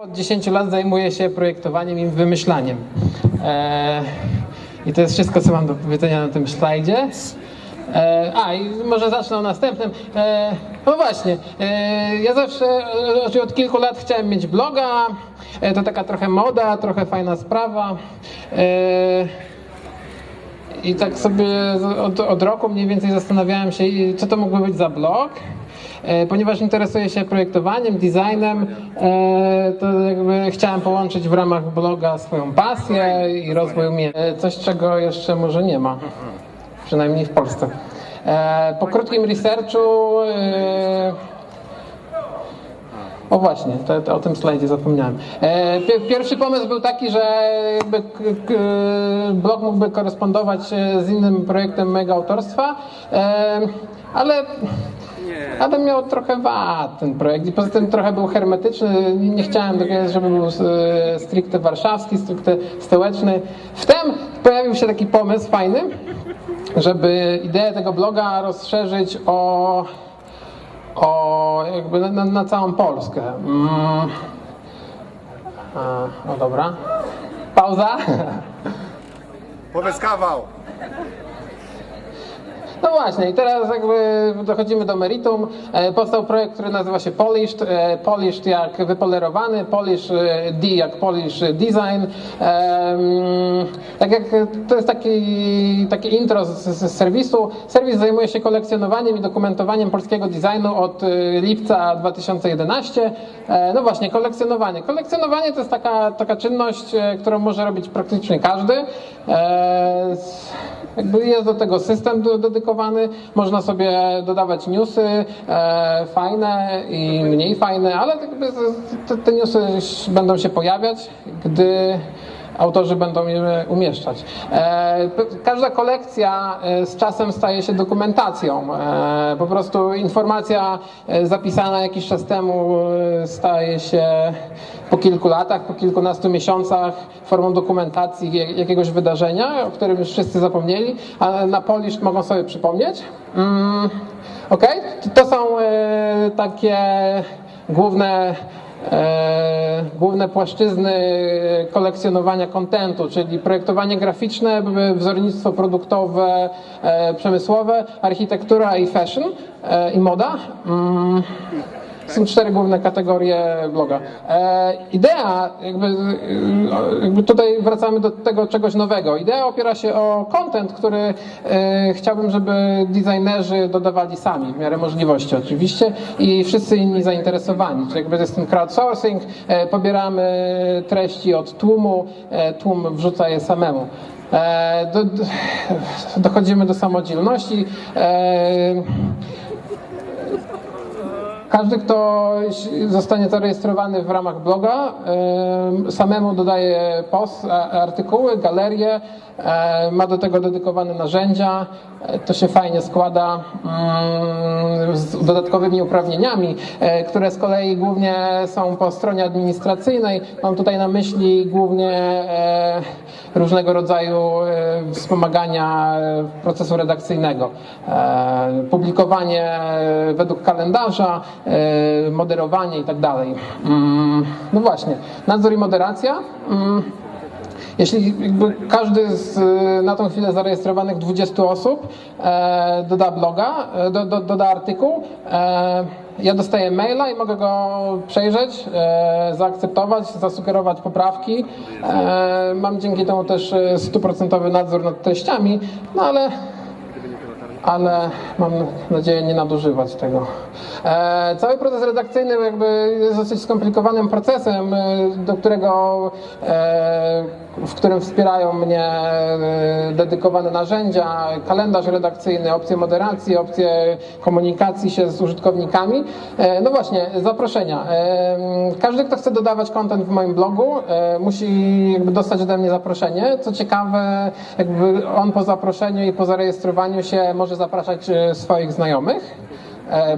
Od 10 lat zajmuję się projektowaniem i wymyślaniem. E, I to jest wszystko, co mam do powiedzenia na tym slajdzie. E, a, i może zacznę o następnym. E, no właśnie, e, ja zawsze, znaczy od kilku lat chciałem mieć bloga. To taka trochę moda, trochę fajna sprawa. I tak sobie od, od roku mniej więcej zastanawiałem się, co to mógłby być za blog. E, Ponieważ interesuję się projektowaniem, designem, e, to jakby chciałem połączyć w ramach bloga swoją pasję i rozwój umiejętności. E, Coś, czego jeszcze może nie ma, przynajmniej w Polsce. Po krótkim researchu o właśnie, to, to o tym slajdzie zapomniałem. E, pi- pierwszy pomysł był taki, że jakby blog mógłby korespondować z innym projektem mojego autorstwa, e, ale, ale miał trochę wad ten projekt i poza tym trochę był hermetyczny. Nie chciałem, żeby był e, stricte warszawski, stricte stołeczny. Wtem pojawił się taki pomysł fajny, żeby ideę tego bloga rozszerzyć o o jakby na, na całą Polskę. Mm. A, no dobra. Pauza. Powiedz kawał. No właśnie, i teraz jakby dochodzimy do meritum. E, Powstał projekt, który nazywa się Polished. E, Polished jak wypolerowany, Polish e, D jak Polish Design. Tak jak to jest taki, takie intro z, z serwisu. Serwis zajmuje się kolekcjonowaniem i dokumentowaniem polskiego designu od lipca 2011. E, No właśnie, kolekcjonowanie. Kolekcjonowanie to jest taka, taka czynność, którą może robić praktycznie każdy. Jakby jest do tego system do- można sobie dodawać newsy e, fajne i mniej fajne, ale z- te, te newsy będą się pojawiać, gdy autorzy będą je umieszczać. E, każda kolekcja e, z czasem staje się dokumentacją. E, po prostu informacja zapisana jakiś czas temu staje się po kilku latach, po kilkunastu miesiącach formą dokumentacji jak- jakiegoś wydarzenia, o którym już wszyscy zapomnieli, a na Polish mogą sobie przypomnieć. Mm, ok, to są takie główne główne płaszczyzny kolekcjonowania kontentu, czyli projektowanie graficzne, wzornictwo produktowe, e, przemysłowe, architektura i fashion e, i moda. Mm. Są cztery główne kategorie bloga. E, idea, jakby, y, jakby tutaj wracamy do tego czegoś nowego. Idea opiera się o content, który e, chciałbym, żeby designerzy dodawali sami, w miarę możliwości oczywiście i wszyscy inni zainteresowani. Czyli jakby to jest ten crowdsourcing, e, pobieramy treści od tłumu, e, tłum wrzuca je samemu. E, do, dochodzimy do samodzielności. E, każdy, kto zostanie zarejestrowany w ramach bloga, em, samemu dodaje post, artykuły, galerie, ma do tego dedykowane narzędzia, e, to się fajnie składa mm, z dodatkowymi uprawnieniami, e, które z kolei głównie są po stronie administracyjnej. Mam tutaj na myśli głównie e, różnego rodzaju wspomagania procesu redakcyjnego, publikowanie według kalendarza, moderowanie i tak dalej. Mm, No właśnie, nadzór i moderacja. Mm, Jeśli każdy z y, na tą chwilę zarejestrowanych 20 osób e, doda bloga, e, do, do, doda artykuł, e, ja dostaję maila i mogę go przejrzeć, e, zaakceptować, zasugerować poprawki. E, mam dzięki temu też e, stuprocentowy nadzór nad treściami, no ale ale mam nadzieję nie nadużywać tego. E, cały proces redakcyjny jakby jest dosyć skomplikowanym procesem, e, do którego, e, w którym wspierają mnie e, dedykowane narzędzia, kalendarz redakcyjny, opcje moderacji, opcje komunikacji się z użytkownikami. E, no właśnie, zaproszenia. E, każdy, kto chce dodawać content w moim blogu, musi jakby dostać ode mnie zaproszenie. Co ciekawe, jakby on po zaproszeniu i po zarejestrowaniu się może zapraszać swoich znajomych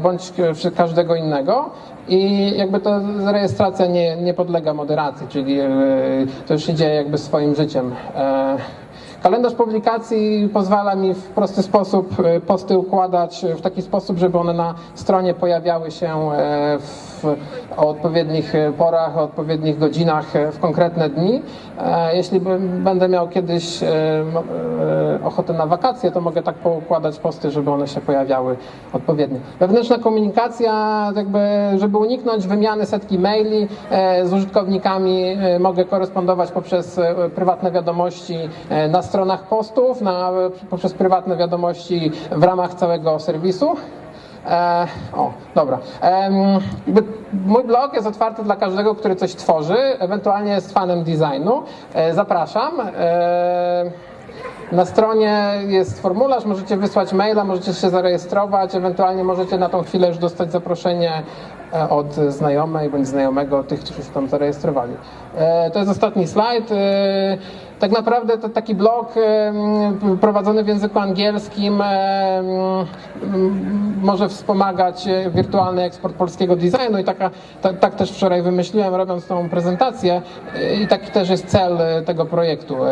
bądź k- każdego innego. I jakby to rejestracja nie, nie podlega moderacji, czyli e, to już idzie jakby swoim życiem. Kalendarz publikacji pozwala mi w prosty sposób e, posty układać w taki sposób, żeby one na stronie pojawiały się e, w, o odpowiednich e, porach, o odpowiednich godzinach e, w konkretne dni. Jeśli będę miał kiedyś ochotę na wakacje, to mogę tak poukładać posty, żeby one się pojawiały odpowiednio. Wewnętrzna komunikacja, jakby, żeby uniknąć wymiany setki maili z użytkownikami, mogę korespondować poprzez prywatne wiadomości na stronach postów, na, poprzez prywatne wiadomości w ramach całego serwisu. E, o, dobra. Jakby mój blog jest otwarty dla każdego, który coś tworzy, ewentualnie jest fanem designu. E, zapraszam. E, na stronie jest formularz, możecie wysłać maila, możecie się zarejestrować, ewentualnie możecie na tą chwilę już dostać zaproszenie e, od znajomej bądź znajomego tych, którzy się tam zarejestrowali. E, To jest ostatni slajd. E, Tak naprawdę to taki blog e, prowadzony w języku angielskim e, może wspomagać e, wirtualny eksport polskiego designu i taka, ta, tak też wczoraj wymyśliłem robiąc tą prezentację E, i taki też jest cel e, tego projektu. E,